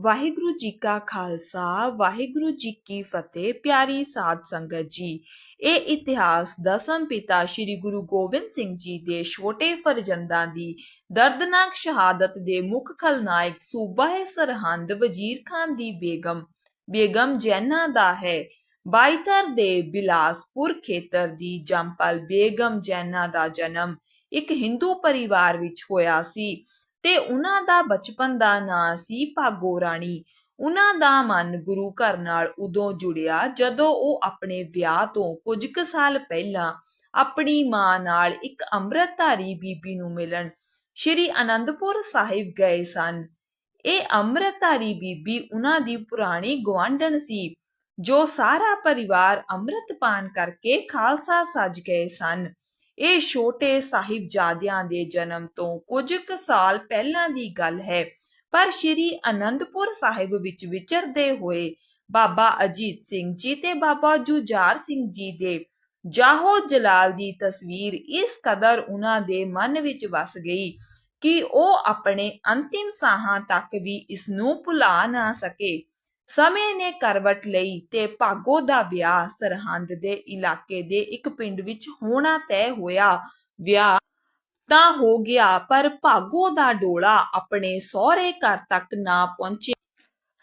ਵਾਹਿਗੁਰੂ ਜੀ ਕਾ ਖਾਲਸਾ, ਵਾਹਿਗੁਰੂ ਜੀ ਕੀ ਫਤਿਹ, ਪਿਆਰੀ ਸਾਧ ਸੰਗਤ ਜੀ। ਇਹ ਇਤਿਹਾਸ ਦਸਮ ਪਿਤਾ ਸ੍ਰੀ ਗੁਰੂ ਗੋਬਿੰਦ ਸਿੰਘ ਜੀ ਦੇ ਛੋਟੇ ਫਰਜ਼ੰਦਾਂ ਦੀ ਦਰਦਨਾਕ ਸ਼ਹਾਦਤ ਦੇ ਮੁੱਖ ਖਲਨਾਇਕ ਸੂਬਾ ਸਰਹੰਦ ਵਜ਼ੀਰ ਖਾਨ ਦੀ ਬੇਗਮ। ਬੇਗਮ ਜੈਨਾ ਦਾ ਹੈ। ਬਾਈਤਰ ਦੇ ਬਿਲਾਸਪੁਰ ਖੇਤਰ ਦੀ ਜੰਪਲ ਬੇਗਮ ਜੈਨਾ ਦਾ ਜਨਮ ਇੱਕ ਹਿੰਦੂ ਪਰਿਵਾਰ ਵਿੱਚ ਹੋਇਆ ਸੀ। ਤੇ ਉਹਨਾਂ ਦਾ ਬਚਪਨ ਦਾ ਨਾਂ ਸੀ ਭਾਗੋ ਰਾਣੀ। ਉਹਨਾਂ ਦਾ ਮਨ ਗੁਰੂ ਘਰ ਨਾਲ ਉਦੋਂ ਜੁੜਿਆ ਜਦੋਂ ਉਹ ਆਪਣੇ ਵਿਆਹ ਤੋਂ ਕੁਝ ਕੁ ਸਾਲ ਪਹਿਲਾਂ ਆਪਣੀ ਮਾਂ ਨਾਲ ਇੱਕ ਅੰਮ੍ਰਿਤਧਾਰੀ ਬੀਬੀ ਨੂੰ ਮਿਲਣ ਸ਼੍ਰੀ ਅਨੰਦਪੁਰ ਸਾਹਿਬ ਗਏ ਸਨ। ਇਹ ਅੰਮ੍ਰਿਤਧਾਰੀ ਬੀਬੀ ਉਹਨਾਂ ਦੀ ਪੁਰਾਣੀ ਗਵਾਂਢਣ ਸੀ, ਜੋ ਸਾਰਾ ਪਰਿਵਾਰ ਅੰਮ੍ਰਿਤਪਾਨ ਕਰਕੇ ਖਾਲਸਾ ਸੱਜ ਗਏ ਸਨ। ਇਹ ਛੋਟੇ ਸਾਹਿਬਜ਼ਾਦਿਆਂ ਦੇ ਜਨਮ ਤੋਂ ਕੁਝ ਕੁ ਸਾਲ ਪਹਿਲਾਂ ਦੀ ਗੱਲ ਹੈ। ਪਰ ਸ਼੍ਰੀ ਅਨੰਦਪੁਰ ਸਾਹਿਬ ਵਿੱਚ ਵਿਚਰਦੇ ਹੋਏ ਬਾਬਾ ਅਜੀਤ ਸਿੰਘ ਜੀ ਤੇ ਬਾਬਾ ਜੁਝਾਰ ਸਿੰਘ ਜੀ ਦੇ ਜਾਹੋ ਜਲਾਲ ਦੀ ਤਸਵੀਰ ਇਸ ਕਦਰ ਉਹਨਾਂ ਦੇ ਮਨ ਵਿੱਚ ਵਸ ਗਈ ਕਿ ਉਹ ਆਪਣੇ ਅੰਤਿਮ ਸਾਹਾਂ ਤੱਕ ਵੀ ਇਸ ਨੂੰ ਭੁਲਾ ਨਾ ਸਕੇ। ਸਮੇਂ ਨੇ ਕਰਵਟ ਲਈ ਤੇ ਭਾਗੋ ਦਾ ਵਿਆਹ ਸਰਹੰਦ ਦੇ ਇਲਾਕੇ ਦੇ ਇੱਕ ਪਿੰਡ ਵਿੱਚ ਹੋਣਾ ਤੈਅ ਹੋਇਆ। ਵਿਆਹ ਤਾਂ ਹੋ ਗਿਆ, ਪਰ ਭਾਗੋ ਦਾ ਡੋਲਾ ਆਪਣੇ ਸਹੁਰੇ ਘਰ ਤੱਕ ਨਾ ਪਹੁੰਚਿਆ।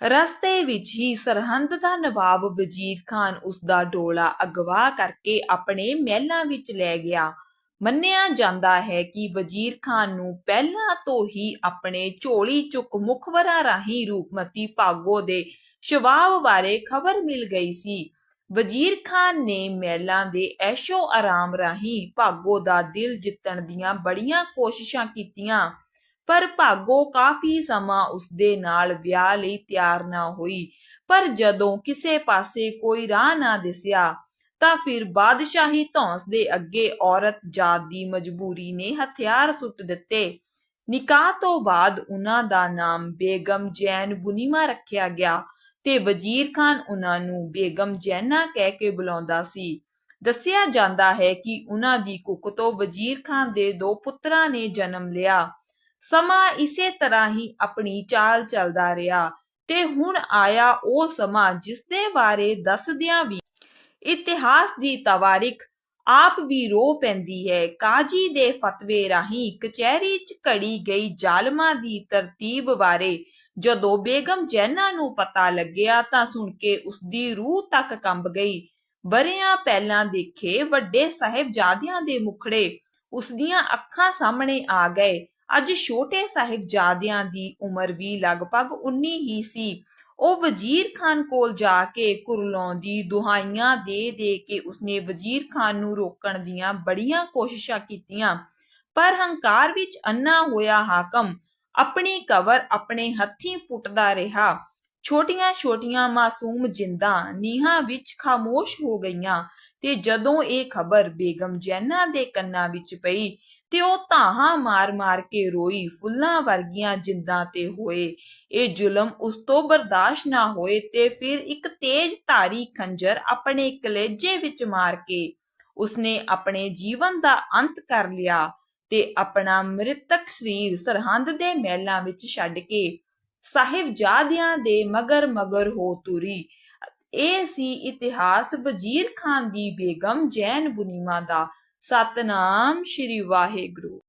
ਰਸਤੇ ਵਿੱਚ ਹੀ ਸਰਹੰਦ ਦਾ ਨਵਾਬ ਵਜ਼ੀਰ ਖਾਨ ਉਸ ਦਾ ਡੋਲਾ ਅਗਵਾ ਕਰਕੇ ਆਪਣੇ ਮਹਿਲਾਂ ਵਿੱਚ ਲੈ ਗਿਆ। ਮੰਨਿਆ ਜਾਂਦਾ ਹੈ ਕਿ ਵਜ਼ੀਰ ਖਾਨ ਨੂੰ ਪਹਿਲਾਂ ਤੋਂ ਹੀ ਆਪਣੇ ਝੋਲੀ ਚੁੱਕ ਮੁਖਵਰਾ ਰਾਹੀਂ ਰੂਪਮਤੀ ਭਾਗੋ ਦੇ ਸ਼ਵਾਬ ਬਾਰੇ ਖਬਰ ਮਿਲ ਗਈ ਸੀ। ਵਜ਼ੀਰ ਖਾਨ ਨੇ ਮਹਿਲਾਂ ਦੇ ਐਸ਼ੋ ਆਰਾਮ ਰਾਹੀਂ ਭਾਗੋ ਦਾ ਦਿਲ ਜਿੱਤਣ ਦੀਆਂ ਬੜੀਆਂ ਕੋਸ਼ਿਸ਼ਾਂ ਕੀਤੀਆਂ, ਪਰ ਭਾਗੋ ਕਾਫੀ ਸਮਾਂ ਉਸਦੇ ਨਾਲ ਵਿਆਹ ਲਈ ਤਿਆਰ ਨਾ ਹੋਈ। ਪਰ ਜਦੋਂ ਕਿਸੇ ਪਾਸੇ ਕੋਈ ਰਾਹ ਨਾ ਦਿਸਿਆ ਤਾਂ ਫਿਰ ਬਾਦਸ਼ਾਹੀ ਧੌਂਸ ਦੇ ਅੱਗੇ ਔਰਤ ਜਾਤ ਦੀ ਮਜਬੂਰੀ ਨੇ ਹਥਿਆਰ ਸੁੱਟ ਦਿੱਤੇ। ਨਿਕਾਹ ਤੋਂ ਬਾਅਦ ਉਹਨਾਂ ਦਾ ਨਾਮ ਬੇਗਮ ਜੈਨ ਬੁਨੀਮਾ ਰੱਖਿਆ ਗਿਆ ਤੇ ਵਜ਼ੀਰ ਖਾਨ ਉਹਨਾਂ ਨੂੰ ਬੇਗਮ ਜੈਨਾ ਕਹਿ ਕੇ ਬੁਲਾਉਂਦਾ ਸੀ। ਦੱਸਿਆ ਜਾਂਦਾ ਹੈ ਕਿ ਉਹਨਾਂ ਦੀ ਕੁੱਖ ਤੋਂ ਵਜ਼ੀਰ ਖਾਨ ਦੇ ਦੋ ਪੁੱਤਰਾਂ ਨੇ ਜਨਮ ਲਿਆ। ਸਮਾਂ ਇਸੇ ਤਰ੍ਹਾਂ ਹੀ ਆਪਣੀ ਚਾਲ ਚੱਲਦਾ ਰਿਹਾ ਤੇ ਹੁਣ ਆਇਆ ਉਹ ਸਮਾਂ ਜਿਸ ਦੇ ਬਾਰੇ ਦੱਸਦਿਆਂ ਵੀ ਇਤਿਹਾਸ ਦੀ ਤਵਾਰਿਖ ਆਪ ਵੀ ਰੋ ਪੈਂਦੀ ਹੈ। ਕਾਜੀ ਦੇ ਫਤਵੇ ਰਾਹੀਂ ਕਚਹਿਰੀ 'ਚ ਘੜੀ ਗਈ ਜ਼ਾਲਮਾਂ ਦੀ ਤਰਤੀਬ ਬਾਰੇ ਜਦੋਂ ਬੇਗਮ ਜੈਨਾ ਨੂੰ ਪਤਾ ਲੱਗਿਆ ਤਾਂ ਸੁਣ ਕੇ ਉਸ ਦੀ ਰੂਹ ਤੱਕ ਕੰਬ ਗਈ। ਬਰਿਆਂ ਪਹਿਲਾਂ ਦੇਖੇ ਵੱਡੇ ਸਾਹਿਬਜ਼ਾਦਿਆਂ ਦੇ ਮੁਖੜੇ ਉਸ ਦੀਆਂ ਅੱਖਾਂ ਸਾਹਮਣੇ ਆ ਗਏ। ਅੱਜ ਛੋਟੇ ਸਾਹਿਬਜ਼ਾਦਿਆਂ ਦੀ ਉਮਰ ਵੀ ਲਗਭਗ 19 ਹੀ ਸੀ। ਉਹ ਵਜ਼ੀਰ ਖਾਨ ਕੋਲ ਜਾ ਕੇ ਕੁਰਲਾਉਂਦੀ ਦੁਹਾਈਆਂ ਦੇ ਦੇ ਕੇ ਉਸਨੇ ਵਜ਼ੀਰ ਖਾਨ ਨੂੰ ਰੋਕਣ ਦੀਆਂ ਬੜੀਆਂ ਕੋਸ਼ਿਸ਼ਾਂ ਕੀਤੀਆਂ। ਪਰ ਹੰਕਾਰ ਵਿੱਚ ਅੰਨਾ ਹੋਇਆ ਹਾਕਮ ਆਪਣੀ ਕਵਰ ਆਪਣੇ ਹੱਥੀਂ ਪੁੱਟਦਾ ਰਿਹਾ। ਛੋਟੀਆਂ-ਛੋਟੀਆਂ ਮਾਸੂਮ ਜਿੰਦਾਂ ਨੀਹਾਂ ਵਿੱਚ ਖਾਮੋਸ਼ ਹੋ ਗਈਆਂ ਤੇ ਜਦੋਂ ਇਹ ਖਬਰ ਬੇਗਮ ਜੈਨਾ ਦੇ ਕੰਨਾਂ ਵਿੱਚ ਪਈ ਤੇ ਉਹ ਧਾਹਾਂ ਮਾਰ-ਮਾਰ ਕੇ ਰੋਈ ਫੁੱਲਾਂ ਵਰਗੀਆਂ ਜਿੰਦਾਂ ਤੇ ਹੋਏ। ਇਹ ਜ਼ੁਲਮ ਉਸ ਤੋਂ ਬਰਦਾਸ਼ਤ ਨਾ ਹੋਏ ਤੇ ਫਿਰ ਇੱਕ ਤੇਜ਼ ਧਾਰੀ ਖੰਜਰ ਆਪਣੇ ਕਲੇਜੇ ਵਿੱਚ ਮਾਰ ਕੇ ਉਸਨੇ ਆਪਣੇ ਜੀਵਨ ਦਾ ਅੰਤ ਕਰ ਲਿਆ ਤੇ ਆਪਣਾ ਮ੍ਰਿਤਕ ਸਰੀਰ ਸਰਹੰਦ ਦੇ ਮਹਿਲਾਂ ਵਿੱਚ ਛੱਡ ਕੇ ਸਾਹਿਬਜ਼ਾਦਿਆਂ ਦੇ ਮਗਰ ਮਗਰ ਹੋ ਤੁਰੀ। ਇਹ ਸੀ ਇਤਿਹਾਸ ਵਜ਼ੀਰ ਖਾਨ ਦੀ ਬੇਗਮ ਜੈਨ ਬੁਨੀਮਾ ਦਾ। ਸਤਨਾਮ ਸ਼੍ਰੀ ਵਾਹਿਗੁਰੂ।